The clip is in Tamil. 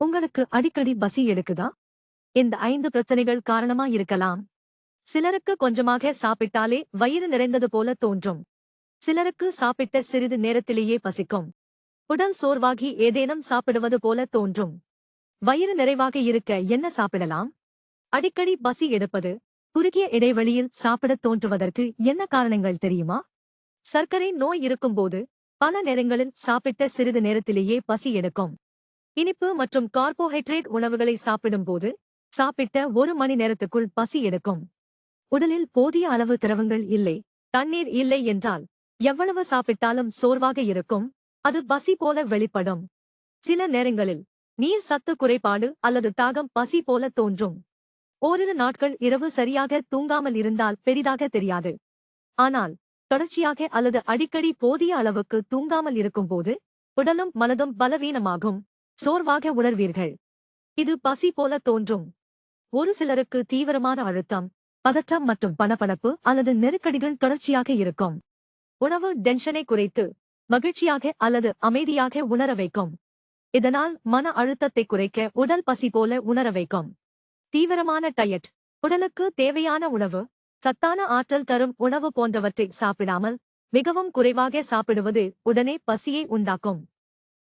உங்களுக்கு அடிக்கடி பசி எடுக்குதா? இந்த ஐந்து பிரச்சனைகள் காரணமா இருக்கலாம். சிலருக்கு கொஞ்சமாக சாப்பிட்டாலே வயிறு நிறைந்தது போல தோன்றும். சிலருக்கு சாப்பிட்ட சிறிது நேரத்திலேயே பசிக்கும். உடல் சோர்வாகி ஏதேனும் சாப்பிடுவது போல தோன்றும். வயிறு நிறைவாக இருக்க என்ன சாப்பிடலாம்? அடிக்கடி பசி எடுப்பது குறுகிய இடைவெளியில் சாப்பிடத் தோன்றுவதற்கு என்ன காரணங்கள் தெரியுமா? சர்க்கரை நோய் இருக்கும்போது பல நேரங்களில் சாப்பிட்ட சிறிது நேரத்திலேயே பசி எடுக்கும். இனிப்பு மற்றும் கார்போஹைட்ரேட் உணவுகளை சாப்பிடும்போது சாப்பிட்ட ஒரு மணி நேரத்துக்குள் பசி எடுக்கும். உடலில் போதிய அளவு திரவங்கள் இல்லை. தண்ணீர் இல்லை என்றால் எவ்வளவு சாப்பிட்டாலும் சோர்வாக இருக்கும். அது பசி போல வெளிப்படும். சில நேரங்களில் நீர் சத்து குறைபாடு அல்லது தாகம் பசி போல தோன்றும். ஓரிரு நாட்கள் இரவு சரியாக தூங்காமல் இருந்தால் பெரிதாக தெரியாது. ஆனால் தொடர்ச்சியாக அல்லது அடிக்கடி போதிய அளவுக்கு தூங்காமல் இருக்கும்போது உடலும் மனதும் பலவீனமாகும். சோர்வாக உணர்வீர்கள். இது பசி போல தோன்றும். ஒரு சிலருக்கு தீவிரமான அழுத்தம் பதற்றம் மற்றும் பணப்பணப்பு அல்லது நெருக்கடிகள் தொடர்ச்சியாக இருக்கும். உணவு டென்ஷனை குறைத்து மகிழ்ச்சியாக அல்லது அமைதியாக உணர வைக்கும். இதனால் மன அழுத்தத்தை குறைக்க உடல் பசி போல உணர வைக்கும். தீவிரமான டயட் உடலுக்கு தேவையான உணவு சத்தான ஆற்றல் தரும் உணவு போன்றவற்றை சாப்பிடாமல் மிகவும் குறைவாக சாப்பிடுவது உடனே பசியை உண்டாக்கும்.